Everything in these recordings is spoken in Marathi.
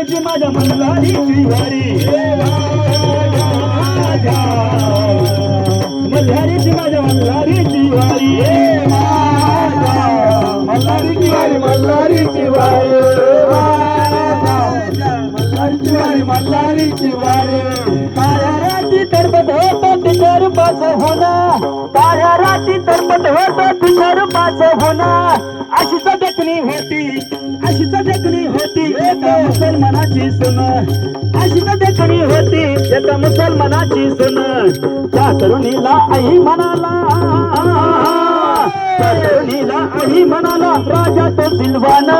मल्हारीची माझ्या मल्हारीची वारी. मल्हारीची माझ्या मल्हारीची वारी. मल्हारीची वारी मल्हारीची वारी. मल्हारीची वारी मल्हारीची वारी. काळ्या राती तरबत होत तिथर पाच होणं. काळ्या राती तरबत होत तिथर पाच होणं. अशीच देखणी होती अशीच देखणी एका मुसलमानाची सुन. अशीच देखणी होती एका मुसलमानाची सुन. त्या तरुणीला आई म्हणाला त्या तरुणीला आई म्हणाला राजा तो सिल्वान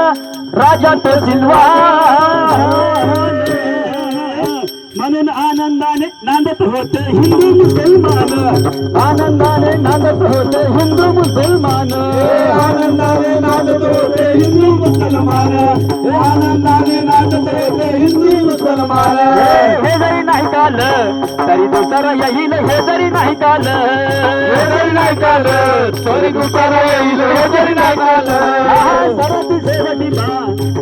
राजा तो सिल्वान. म्हणून आनंदाने नांदत होत हिंदू मुसलमान. आनंदाने नांदत होत हिंदू मुसलमान. आनंदाने नांदत होत हिंदू मुसलमान. आनंदाने नाचत होते हिंदू मुसलमान हे जरी नाही काल तरी दुसरा येईल हे जरी नाही काल हे जरी नाही काल तरी दुसरा येईल हे जरी नाही काल सरती शेवटी बा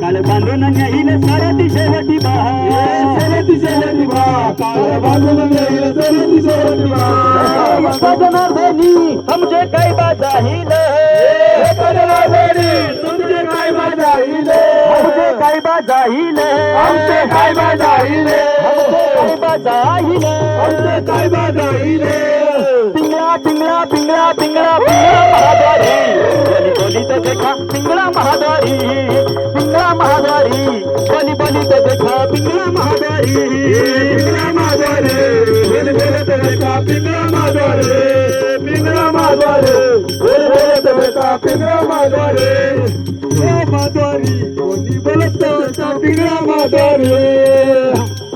काल बांधून येईल सरती शेवटी बा सरती शेवटी बा काल बांधून येईल सरती शेवटी बा जनार्दनी समजे काय काय बाजाहील आमचे माझा इले काय बाजाहील आमचे माझा इले पिंगळा पिंगळा पिंगळा पिंगळा पिंगळा महादारी. बली बली तो देखा पिंगळा महादारी. पिंगळा महादारी. बली बली तो देखा पिंगळा महादारी. पिंगळा माझा रे बेल बेलत बेटा पिंगळा माझा रे पिंगळा माझा কোনি বলতো সাবিরা মাদারে